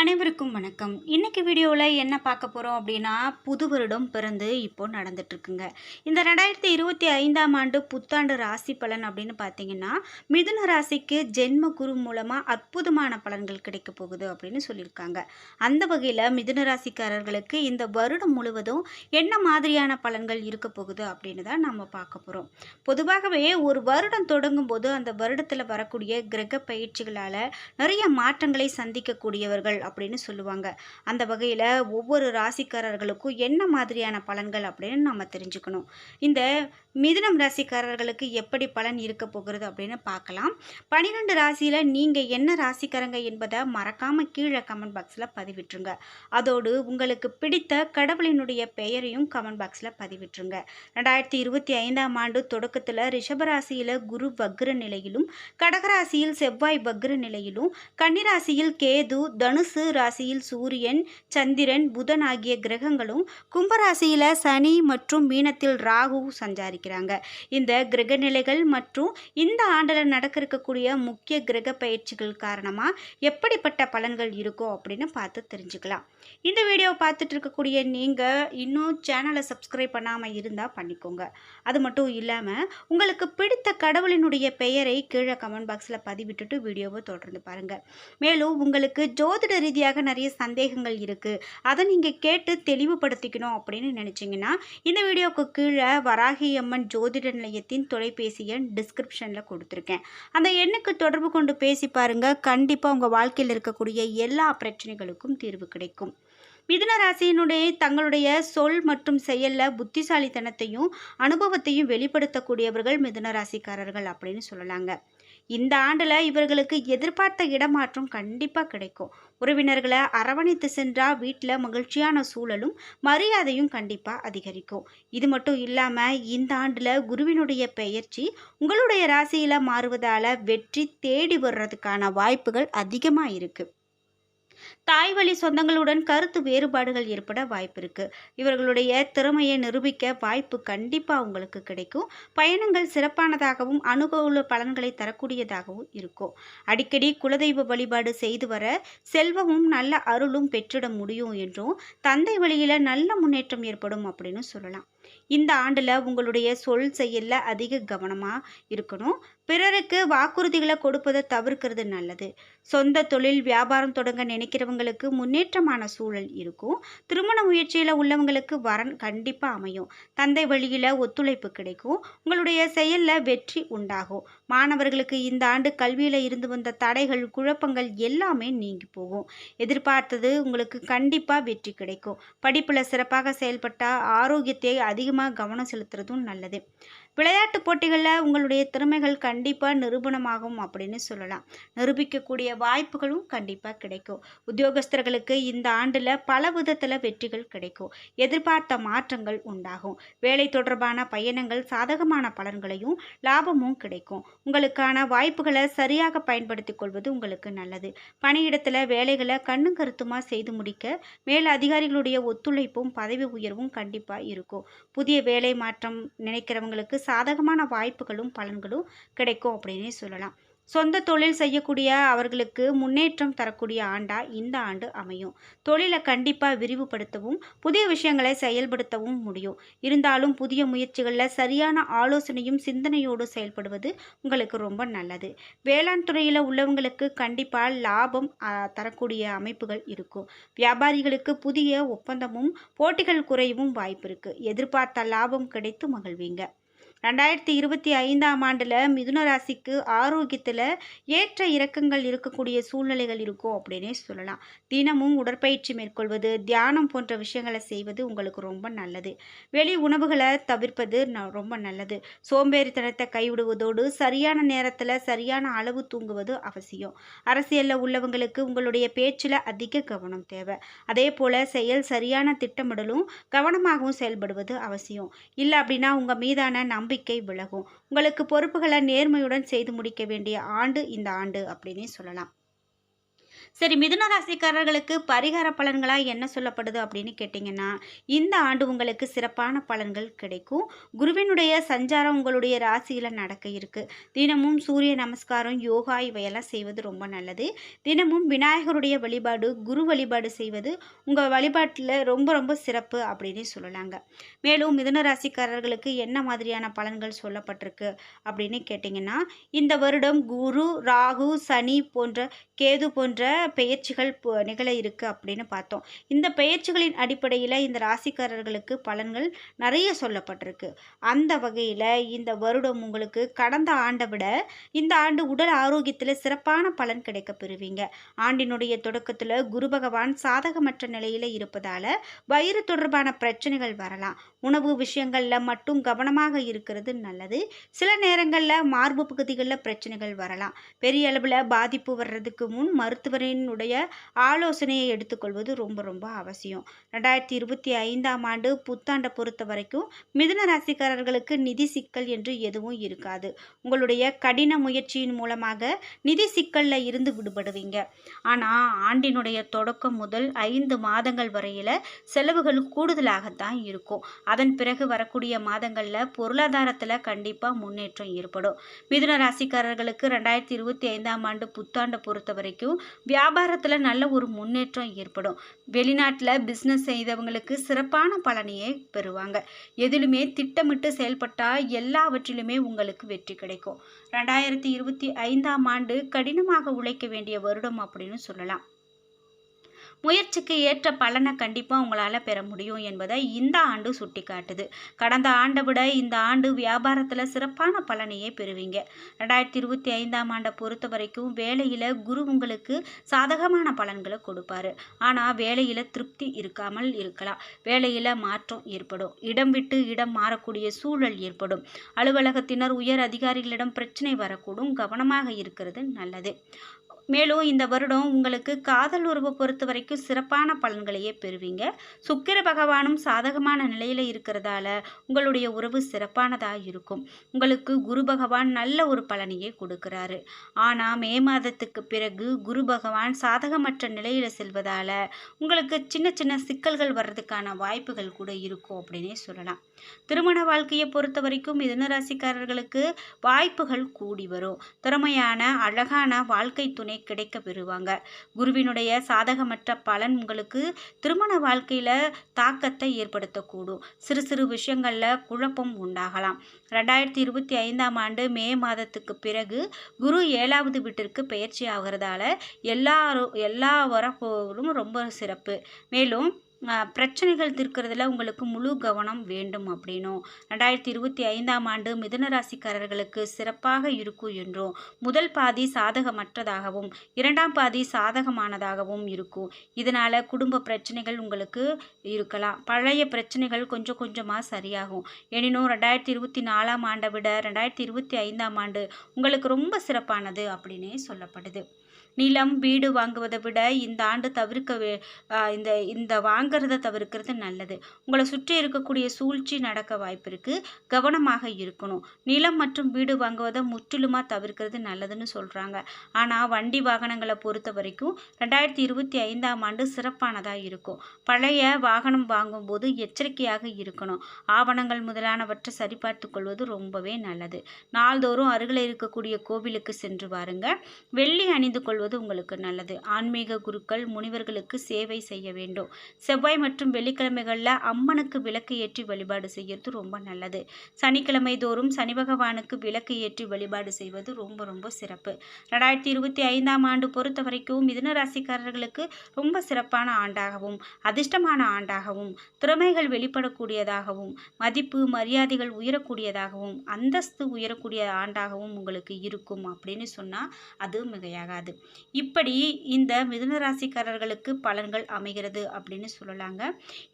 அனைவருக்கும் வணக்கம். இன்றைக்கி வீடியோவில் என்ன பார்க்க போகிறோம் அப்படின்னா புது வருடம் பிறந்து இப்போது நடந்துட்டுருக்குங்க. இந்த ரெண்டாயிரத்தி இருபத்தி ஐந்தாம் ஆண்டு புத்தாண்டு ராசி பலன் அப்படின்னு பார்த்தீங்கன்னா மிதுன ராசிக்கு ஜென்ம குரு மூலமாக அற்புதமான பலன்கள் கிடைக்க போகுது அப்படின்னு சொல்லியிருக்காங்க. அந்த வகையில் மிதுன ராசிக்காரர்களுக்கு இந்த வருடம் முழுவதும் என்ன மாதிரியான பலன்கள் இருக்க போகுது அப்படின்னு தான் நம்ம பார்க்க போகிறோம் பொதுவாகவே ஒரு வருடம் தொடங்கும் போது அந்த வருடத்தில் வரக்கூடிய கிரக பயிற்சிகளால் நிறைய மாற்றங்களை சந்திக்கக்கூடியவர்கள் அப்படின்னு சொல்லுவாங்க. அந்த வகையில் ஒவ்வொரு ராசிக்காரர்களுக்கும் என்ன மாதிரியான பலன்கள் அப்படின்னு நம்ம தெரிஞ்சுக்கணும். இந்த மிதுனம் ராசிக்காரர்களுக்கு எப்படி பலன் இருக்க போகிறது அப்படின்னு பார்க்கலாம். பனிரெண்டு ராசியில் நீங்கள் என்ன ராசிக்காரங்க என்பதை மறக்காமல் கீழே கமெண்ட் பாக்ஸில் பதிவிட்டுருங்க. அதோடு உங்களுக்கு பிடித்த கடவுளினுடைய பெயரையும் கமெண்ட் பாக்ஸில் பதிவிட்டுருங்க. ரெண்டாயிரத்தி இருபத்தி ஐந்தாம் ஆண்டு தொடக்கத்தில் ரிஷபராசியில் குரு வக்ர நிலையிலும் கடகராசியில் செவ்வாய் வக்ர நிலையிலும் கன்னிராசியில் கேது தனுசு ராசியில் சூரியன் சந்திரன் புதன் ஆகிய கிரகங்களும் கும்பராசியில் சனி மற்றும் மீனத்தில் ராகு சஞ்சாரிக்கிறாங்க. இந்த கிரக நிலைகள் மற்றும் இந்த ஆண்டில் நடக்க இருக்கக்கூடிய முக்கிய கிரக பயிற்சிகள் காரணமாக எப்படிப்பட்ட பலன்கள் இருக்கும் அப்படின்னு பார்த்து தெரிஞ்சுக்கலாம். இந்த வீடியோவை பார்த்துட்டு இருக்கக்கூடிய நீங்கள் இன்னும் சேனலை சப்ஸ்கிரைப் பண்ணாமல் இருந்தால் பண்ணிக்கோங்க. அது மட்டும் இல்லாமல் உங்களுக்கு பிடித்த கடவுளினுடைய பெயரை கீழே கமெண்ட் பாக்ஸில் பதிவிட்டுட்டு வீடியோவை தொடர்ந்து பாருங்கள் மேலும் உங்களுக்கு ஜோதிட ரீதியாக நிறைய சந்தேகங்கள் இருக்குது அதை நீங்கள் கேட்டு தெளிவுபடுத்திக்கணும் அப்படின்னு நினச்சிங்கன்னா இந்த வீடியோவுக்கு கீழே வராகி அம்மன் ஜோதிட நிலையத்தின் தொலைபேசி எண் டிஸ்கிரிப்ஷனில் கொடுத்துருக்கேன். அந்த எண்ணுக்கு தொடர்பு கொண்டு பேசி பாருங்கள் கண்டிப்பாக உங்கள் வாழ்க்கையில் இருக்கக்கூடிய எல்லா பிரச்சனைகளுக்கும் தீர்வு கிடைக்கும். மிதுன ராசியினுடைய தங்களுடைய சொல் மற்றும் செயலில் புத்திசாலித்தனத்தையும் அனுபவத்தையும் வெளிப்படுத்தக்கூடியவர்கள் மிதுன ராசிக்காரர்கள் அப்படின்னு சொல்லலாங்க. இந்த ஆண்டில் இவர்களுக்கு எதிர்பார்த்த இடமாற்றம் கண்டிப்பாக கிடைக்கும். உறவினர்களை அரவணைத்து சென்றால் வீட்டில் மகிழ்ச்சியான சூழலும் மரியாதையும் கண்டிப்பாக அதிகரிக்கும். இது மட்டும் இல்லாமல் இந்த ஆண்டில் குருவினுடைய பெயர்ச்சி உங்களுடைய ராசியில் மாறுவதால் வெற்றி தேடி வர்றதுக்கான வாய்ப்புகள் அதிகமாக இருக்குது தாய் வழி சொந்தங்களுடன் கருத்து வேறுபாடுகள் ஏற்பட வாய்ப்பு இருக்கு இவர்களுடைய திறமையை நிரூபிக்க வாய்ப்பு கண்டிப்பாக உங்களுக்கு கிடைக்கும். பயணங்கள் சிறப்பானதாகவும் அனுகூல பலன்களை தரக்கூடியதாகவும் இருக்கும். அடிக்கடி குலதெய்வ வழிபாடு செய்து வர செல்வமும் நல்ல அருளும் பெற்றிட முடியும் என்றும் தந்தை வழியில் நல்ல முன்னேற்றம் ஏற்படும் அப்படின்னு சொல்லலாம். இந்த ஆண்டில் உங்களுடைய சொல் செயலில் அதிக கவனமாக இருக்கணும். பிறருக்கு வாக்குறுதிகளை கொடுப்பதை தவிர்க்கிறது நல்லது. சொந்த தொழில் வியாபாரம் தொடங்க நினைக்கிறவங்களுக்கு முன்னேற்றமான சூழல் இருக்கும். திருமண முயற்சியில் உள்ளவங்களுக்கு வரன் கண்டிப்பாக அமையும். தந்தை வழியில் ஒத்துழைப்பு கிடைக்கும். உங்களுடைய செயலில் வெற்றி உண்டாகும். மாணவர்களுக்கு இந்த ஆண்டு கல்வியில் இருந்து வந்த தடைகள் குழப்பங்கள் எல்லாமே நீங்கி போகும். எதிர்பார்த்தது உங்களுக்கு கண்டிப்பாக வெற்றி கிடைக்கும். படிப்பில் சிறப்பாக செயல்பட்டால் ஆரோக்கியத்தை அதிகமாக கவனம் செலுத்துறதும் நல்லது. விளையாட்டு போட்டிகளில் உங்களுடைய திறமைகள் கண்டிப்பாக நிரூபணமாகும் அப்படின்னு சொல்லலாம். நிரூபிக்கக்கூடிய வாய்ப்புகளும் கண்டிப்பாக கிடைக்கும். உத்தியோகஸ்தர்களுக்கு இந்த ஆண்டில் பல விதத்தில் வெற்றிகள் கிடைக்கும். எதிர்பார்த்த மாற்றங்கள் உண்டாகும். வேலை தொடர்பான பயணங்கள் சாதகமான பலன்களையும் லாபமும் கிடைக்கும். உங்களுக்கான வாய்ப்புகளை சரியாக பயன்படுத்திக் கொள்வது உங்களுக்கு நல்லது. பணியிடத்தில் வேலைகளை கண்ணும் கருத்துமாக செய்து முடிக்க மேல் அதிகாரிகளுடைய ஒத்துழைப்பும் பதவி உயர்வும் கண்டிப்பாக இருக்கும். புதிய வேலை மாற்றம் நினைக்கிறவங்களுக்கு சாதகமான வாய்ப்புகளும் பலன்களும் கிடைக்கும் அப்படின்னே சொல்லலாம். சொந்த தொழில் செய்யக்கூடிய அவர்களுக்கு முன்னேற்றம் தரக்கூடிய ஆண்டா இந்த ஆண்டு அமையும். தொழிலை கண்டிப்பாக விரிவுபடுத்தவும் புதிய விஷயங்களை செயல்படுத்தவும் முடியும். இருந்தாலும் புதிய முயற்சிகளில் சரியான ஆலோசனையும் சிந்தனையோடு செயல்படுவது உங்களுக்கு ரொம்ப நல்லது. வேளாண் துறையில் உள்ளவங்களுக்கு கண்டிப்பாக லாபம் தரக்கூடிய அமைப்புகள் இருக்கும். வியாபாரிகளுக்கு புதிய ஒப்பந்தமும் போட்டிகள் குறையவும் வாய்ப்பு இருக்குது எதிர்பார்த்த லாபம் கிடைத்து மகிழ்வீங்க. ரெண்டாயிரத்தி இருபத்தி ஐந்தாம் ஆண்டில் மிதுன ராசிக்கு ஆரோக்கியத்தில் ஏற்ற இறக்கங்கள் இருக்கக்கூடிய சூழ்நிலைகள் இருக்கும் அப்படின்னே சொல்லலாம். தினமும் உடற்பயிற்சி மேற்கொள்வது தியானம் போன்ற விஷயங்களை செய்வது உங்களுக்கு ரொம்ப நல்லது. வெளி உணவுகளை தவிர்ப்பது ரொம்ப நல்லது. சோம்பேறித்தனத்தை கைவிடுவதோடு சரியான நேரத்தில் சரியான அளவு தூங்குவது அவசியம். அரசியலில் உள்ளவங்களுக்கு உங்களுடைய பேச்சில் அதிக கவனம் தேவை. அதே போல் செயல் சரியான திட்டமிடலும் கவனமாகவும் செயல்படுவது அவசியம். இல்லை அப்படின்னா உங்கள் மீதான நம்பிக்கை நம்பிக்கை விலகும். உங்களுக்கு பொறுப்புகளை நேர்மையுடன் செய்து முடிக்க வேண்டிய ஆண்டு இந்த ஆண்டு அப்படின்னே சொல்லலாம். சரி மிதுன ராசிக்காரர்களுக்கு பரிகார பலன்களாக என்ன சொல்லப்படுது அப்படின்னு கேட்டிங்கன்னா இந்த ஆண்டு உங்களுக்கு சிறப்பான பலன்கள் கிடைக்கும். குருவினுடைய சஞ்சாரம் உங்களுடைய ராசியில் நடக்க இருக்கு. தினமும் சூரிய நமஸ்காரம் யோகா இவையெல்லாம் செய்வது ரொம்ப நல்லது. தினமும் விநாயகருடைய வழிபாடு குரு வழிபாடு செய்வது உங்கள் வழிபாட்டில் ரொம்ப ரொம்ப சிறப்பு அப்படின்னு சொல்லலாங்க. மேலும் மிதுன ராசிக்காரர்களுக்கு என்ன மாதிரியான பலன்கள் சொல்லப்பட்டிருக்கு அப்படின்னு கேட்டிங்கன்னா இந்த வருடம் குரு ராகு சனி போன்ற கேது போன்ற பெயர்ச்சிகள் நிகழ இருக்கு அப்படின்னு பார்த்தோம். இந்த பெயர்ச்சிகளின் அடிப்படையில் இந்த ராசிக்காரர்களுக்கு பலன்கள் நிறைய சொல்லப்பட்டிருக்கு. அந்த வகையில் இந்த வருடம் உங்களுக்கு கடந்த ஆண்டை விட இந்த ஆண்டு உடல் ஆரோக்கியத்தில் சிறப்பான பலன் கிடைக்க பெறுவீங்க. ஆண்டினுடைய தொடக்கத்தில் குரு பகவான் சாதகமற்ற நிலையில் இருப்பதால் வயிறு தொடர்பான பிரச்சனைகள் வரலாம். உணவு விஷயங்களில் மட்டும் கவனமாக இருக்கிறது நல்லது. சில நேரங்களில் மார்பு பகுதிகளில் பிரச்சனைகள் வரலாம். பெரிய அளவில் பாதிப்பு வர்றதுக்கு முன் மருத்துவரினுடைய ஆலோசனையை எடுத்துக்கொள்வது ரொம்ப ரொம்ப அவசியம். ரெண்டாயிரத்தி இருபத்தி ஐந்தாம் ஆண்டு புத்தாண்டை பொறுத்த வரைக்கும் மிதுன ராசிக்காரர்களுக்கு நிதி சிக்கல் என்று எதுவும் இருக்காது. உங்களுடைய கடின முயற்சியின் மூலமாக நிதி சிக்கலில் இருந்து விடுபடுவீங்க. ஆனால் ஆண்டினுடைய தொடக்கம் முதல் ஐந்து மாதங்கள் வரையில் செலவுகள் கூடுதலாகத்தான் இருக்கும். அதன் பிறகு வரக்கூடிய மாதங்களில் பொருளாதாரத்தில் கண்டிப்பாக முன்னேற்றம் ஏற்படும். மிதுன ராசிக்காரர்களுக்கு ரெண்டாயிரத்தி இருபத்தி ஐந்தாம் ஆண்டு புத்தாண்டை பொறுத்த வரைக்கும் வியாபாரத்தில் நல்ல ஒரு முன்னேற்றம் ஏற்படும். வெளிநாட்டில் பிஸ்னஸ் செய்தவங்களுக்கு சிறப்பான பலனையே பெறுவாங்க. எதிலுமே திட்டமிட்டு செயல்பட்டால் எல்லாவற்றிலுமே உங்களுக்கு வெற்றி கிடைக்கும். ரெண்டாயிரத்தி இருபத்தி ஐந்தாம் ஆண்டு கடினமாக உழைக்க வேண்டிய வருடம் அப்படின்னு சொல்லலாம். முயற்சிக்கு ஏற்ற பலனை கண்டிப்பாக உங்களால் பெற முடியும் என்பதை இந்த ஆண்டு சுட்டி காட்டுது கடந்த ஆண்டை விட இந்த ஆண்டு வியாபாரத்தில் சிறப்பான பலனையே பெறுவீங்க. ரெண்டாயிரத்தி இருபத்தி ஐந்தாம் ஆண்டை பொறுத்த வரைக்கும் வேலையில் குரு உங்களுக்கு சாதகமான பலன்களை கொடுப்பாரு. ஆனால் வேலையில் திருப்தி இருக்காமல் இருக்கலாம். வேலையில் மாற்றம் ஏற்படும். இடம் விட்டு இடம் மாறக்கூடிய சூழல் ஏற்படும். அலுவலகத்தினர் உயர் அதிகாரிகளிடம் பிரச்சனை வரக்கூடும். கவனமாக இருக்கிறது நல்லது. மேலும் இந்த வருடம் உங்களுக்கு காதல் உறவை பொறுத்த வரைக்கும் சிறப்பான பலன்களையே பெறுவீங்க. சுக்கிர பகவானும் சாதகமான நிலையில் இருக்கிறதால உங்களுடைய உறவு சிறப்பானதாக இருக்கும். உங்களுக்கு குரு பகவான் நல்ல ஒரு பலனையே கொடுக்குறாரு. ஆனால் மே மாதத்துக்கு பிறகு குரு பகவான் சாதகமற்ற நிலையில் செல்வதால் உங்களுக்கு சின்ன சின்ன சிக்கல்கள் வர்றதுக்கான வாய்ப்புகள் கூட இருக்கும் அப்படின்னே சொல்லலாம். திருமண வாழ்க்கையை பொறுத்த வரைக்கும் மிதுன ராசிக்காரர்களுக்கு வாய்ப்புகள் கூடி வரும். திறமையான அழகான வாழ்க்கை துணை கிடைக்க பெறுவாங்க. குருவினுடைய சாதகமற்ற பலன் உங்களுக்கு திருமண வாழ்க்கையில் தாக்கத்தை ஏற்படுத்தக்கூடும். சிறு சிறு விஷயங்களில் குழப்பம் உண்டாகலாம். ரெண்டாயிரத்தி இருபத்தி ஐந்தாம் ஆண்டு மே மாதத்துக்கு பிறகு குரு ஏழாவது வீட்டிற்கு பயிற்சி ஆகிறதால எல்லாரும் எல்லா வரப்போகளும் ரொம்ப சிறப்பு. மேலும் பிரச்சனைகள் தீர்க்கிறதுல உங்களுக்கு முழு கவனம் வேண்டும் அப்படின்னும். ரெண்டாயிரத்தி இருபத்தி ஐந்தாம் ஆண்டு மிதுன ராசிக்காரர்களுக்கு சிறப்பாக இருக்கும் என்றும் முதல் பாதி சாதகமற்றதாகவும் இரண்டாம் பாதி சாதகமானதாகவும் இருக்கும். இதனால் குடும்ப பிரச்சனைகள் உங்களுக்கு இருக்கலாம். பழைய பிரச்சனைகள் கொஞ்சம் கொஞ்சமாக சரியாகும். எனினும் ரெண்டாயிரத்தி இருபத்தி நாலாம் ஆண்டை விட ரெண்டாயிரத்தி இருபத்தி ஐந்தாம் ஆண்டு உங்களுக்கு ரொம்ப சிறப்பானது அப்படின்னே சொல்லப்படுது. நிலம் வீடு வாங்குவதை விட இந்த ஆண்டு தவிர்க்க இந்த இந்த வாங்க வாங்குறத தவிர்க்கிறது நல்லது. உங்களை சுற்றி இருக்கக்கூடிய சூழ்ச்சி நடக்க வாய்ப்பு இருக்கு. கவனமாக இருக்கணும். நிலம் மற்றும் வீடு வாங்குவதை முற்றிலுமாக தவிர்க்கிறது நல்லதுன்னு சொல்கிறாங்க ஆனால் வண்டி வாகனங்களை பொறுத்த வரைக்கும் ரெண்டாயிரத்தி இருபத்தி ஐந்தாம் ஆண்டு சிறப்பானதாக இருக்கும். பழைய வாகனம் வாங்கும்போது எச்சரிக்கையாக இருக்கணும். ஆவணங்கள் முதலானவற்றை சரிபார்த்து கொள்வது ரொம்பவே நல்லது. நாள்தோறும் அருகில் இருக்கக்கூடிய கோவிலுக்கு சென்று வாருங்க. வெள்ளி அணிந்து கொள்வது உங்களுக்கு நல்லது. ஆன்மீக குருக்கள் முனிவர்களுக்கு சேவை செய்ய வேண்டும். செவ்வாய் மற்றும் வெள்ளிக்கிழமைகளில் அம்மனுக்கு விளக்கு ஏற்றி வழிபாடு செய்யறது ரொம்ப நல்லது. சனிக்கிழமை தோறும் சனி பகவானுக்கு விளக்கு ஏற்றி வழிபாடு செய்வது ரொம்ப ரொம்ப சிறப்பு. ரெண்டாயிரத்தி இருபத்தி ஐந்தாம் ஆண்டு பொறுத்த வரைக்கும் மிதுன ராசிக்காரர்களுக்கு ரொம்ப சிறப்பான ஆண்டாகவும் அதிர்ஷ்டமான ஆண்டாகவும் திறமைகள் வெளிப்படக்கூடியதாகவும் மதிப்பு மரியாதைகள் உயரக்கூடியதாகவும் அந்தஸ்து உயரக்கூடிய ஆண்டாகவும் உங்களுக்கு இருக்கும் அப்படின்னு சொன்னால் அது மிகையாகாது. இப்படி இந்த மிதுன ராசிக்காரர்களுக்கு பலன்கள் அமைகிறது அப்படின்னு சொல்லலாங்க.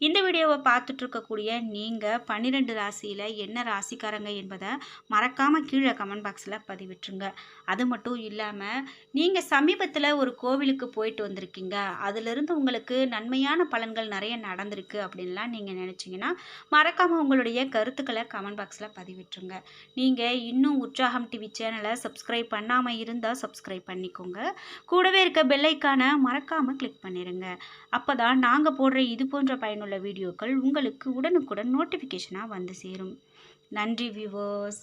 இந்த வீடியோவை பார்த்துட்ருக்கக்கூடிய நீங்கள் பன்னிரெண்டு ராசியில் என்ன ராசிக்காரங்க என்பதை மறக்காமல் கீழே கமெண்ட் பாக்ஸில் பதிவிட்டுருங்க. அது மட்டும் இல்லாமல் நீங்கள் சமீபத்தில் ஒரு கோவிலுக்கு போயிட்டு வந்திருக்கீங்க. அதிலிருந்து உங்களுக்கு நன்மையான பலன்கள் நிறைய நடந்திருக்கு அப்படின்லாம் நீங்கள் நினச்சிங்கன்னா மறக்காமல் உங்களுடைய கருத்துக்களை கமெண்ட் பாக்ஸில் பதிவிட்டுருங்க. நீங்கள் இன்னும் உற்சாகம் டிவி சேனலை சப்ஸ்கிரைப் பண்ணாமல் இருந்தால் சப்ஸ்கிரைப் பண்ணிக்கோங்க. கூடவே இருக்க பெல்லைக்கான மறக்காமல் கிளிக் பண்ணிடுங்க அப்போ தான் நாங்கள் போடுற இது போன்ற பயனுள்ள வீடியோக்கள் உங்களுக்கு உடனுக்குடன் நோட்டிஃபிகேஷனாக வந்து சேரும். நன்றி வியூவர்ஸ்